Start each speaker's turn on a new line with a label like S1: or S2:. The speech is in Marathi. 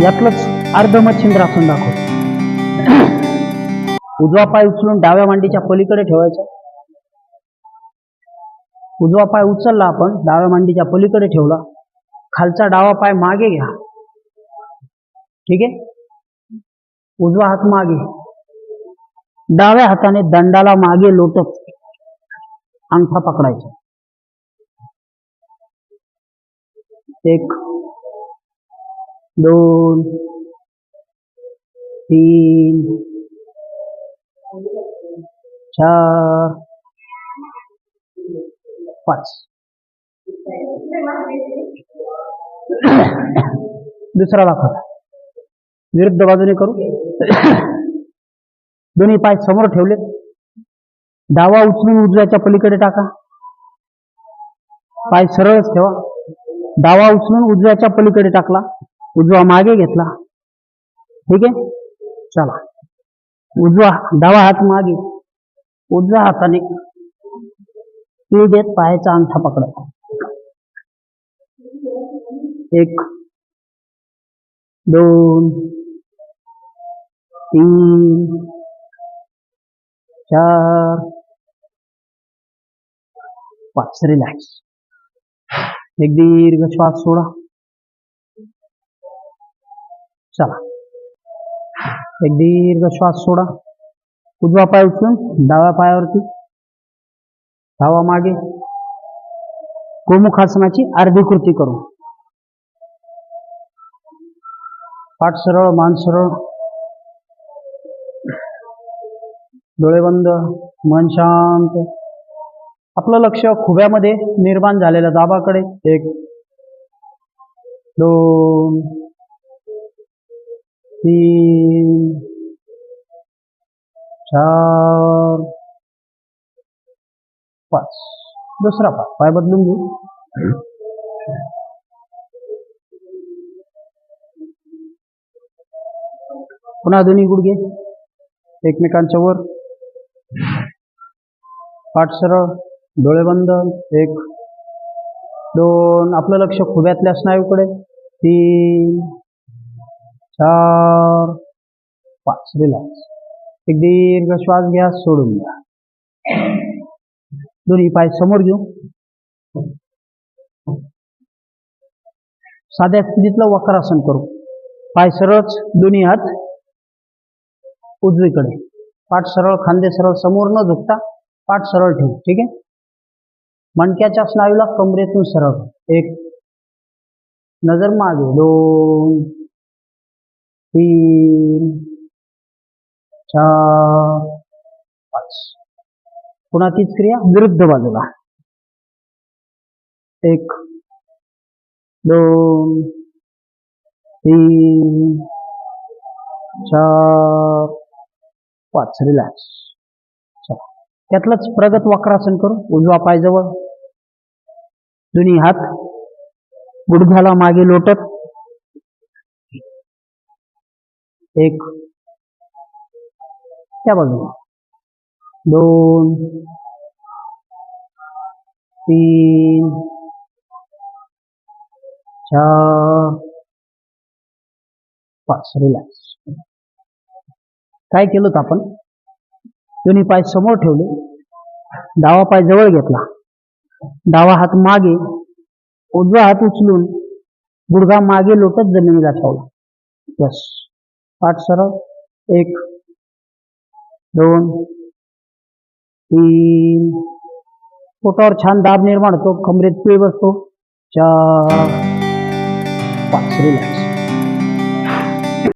S1: यातलंच अर्ध मच्छिंद्रासन दाखव. उजवा पाय उचलून डाव्या मांडीच्या पलीकडे ठेवायचा. उजवा पाय उचलला आपण डाव्या मांडीच्या पलीकडे ठेवला. खालचा डावा पाय मागे घ्या. ठीक आहे? उजवा हात मागे. डाव्या हाताने दंडाला मागे लोटत अंगठा पकडायचा. एक दोन तीन चार पाच. दुसरा दाखवा विरुद्ध बाजूने करू. दोन्ही पाय समोर ठेवले. डावा उचलून उजव्याच्या पलीकडे टाका. पाय सरळच ठेवा. डावा उचलून उजव्याच्या पलीकडे टाकला. उजवा मागे घेतला. ठीक आहे? चला. उजवा डावा हात मागे. उजव्या हाताने ती देत पायाचा अंगठा पकडा. एक दोन तीन चार पाच. रिलॅक्स एक दीर्घ श्वास सोडा. चला. एक दीर्घ श्वास सोडा. उजवा पाय उचलून डाव्या पायावरती धावा मागे. गोमुखासनाची अर्धी कृती करू. पाठ सरळ मान सरळ. डोळे बंद मन शांत. आपलं लक्ष खुब्यामध्ये निर्माण झालेल्या दाबाकडे. एक दोन तीन चार. पाच. दुसरा पाय पाय बदलून घेऊ. पुन्हा दोन्ही गुडघे. एकमेकांच्या वर. पाठ सरळ. डोळे बंद. एक. दोन. आपलं लक्ष खुब्यातल्या स्नायूकडे. तीन. चार पाच रिलॅक्स एक दीर्घ श्वास घ्या सोडून द्या. दोन्ही पाय समोर घेऊ. साध्या स्थितीतलं वक्रासन करू. पाय सरळच दोन्ही हात उजवीकडे. पाठ सरळ खांदे सरळ समोर न झुकता पाठ सरळ ठेवू ठीक आहे? मणक्याच्या स्नायूला कमरेतून सरळ एक नजर मागे दोन तीन चार पाच. पुन्हा तीच क्रिया? विरुद्ध बाजूला. एक दोन तीन चार पाच. रिलॅक्स त्यातलंच प्रगत वक्रासन करू. उजवा पाय जवळ. दोन्ही हात. गुडघ्याला मागे लोटत. एक. त्या बाजूला. दोन. तीन. चार. पाच. रिलॅक्स. काय केलं होतं आपण? दोन्ही पाय समोर ठेवले. डावा पाय जवळ घेतला. डावा हात मागे. उजवा हात उचलून गुडघा मागे लोटत जमिनीला ठेवला. यस. पाठ सरळ एक दोन तीन. पोटावर छान दाब निर्माण होतो कमरेत पीळ बसतो. चार. पाच रिलॅक्स